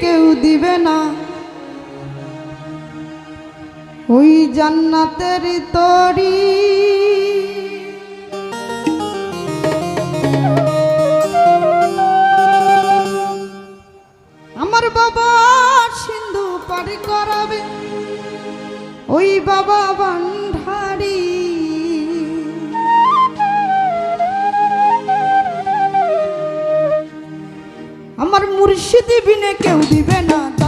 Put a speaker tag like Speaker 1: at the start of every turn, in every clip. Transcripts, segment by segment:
Speaker 1: কেউ দিবে না। ওই জান্নাতের তরি। কেউ দিবে না।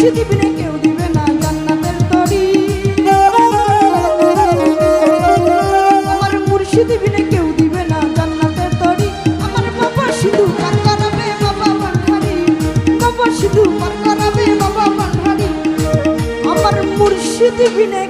Speaker 1: খুশি কেউ দিবে না জান্নাতের তরি। আমার মুর্শি দিবি কেউ দিবে না জান্নাতের তরি। আমার বাবা সিধু পার করাবে বাবা পান্ধারি। বাবা সিধু পার করাবে বাবা আমার মুর্শি দিবি না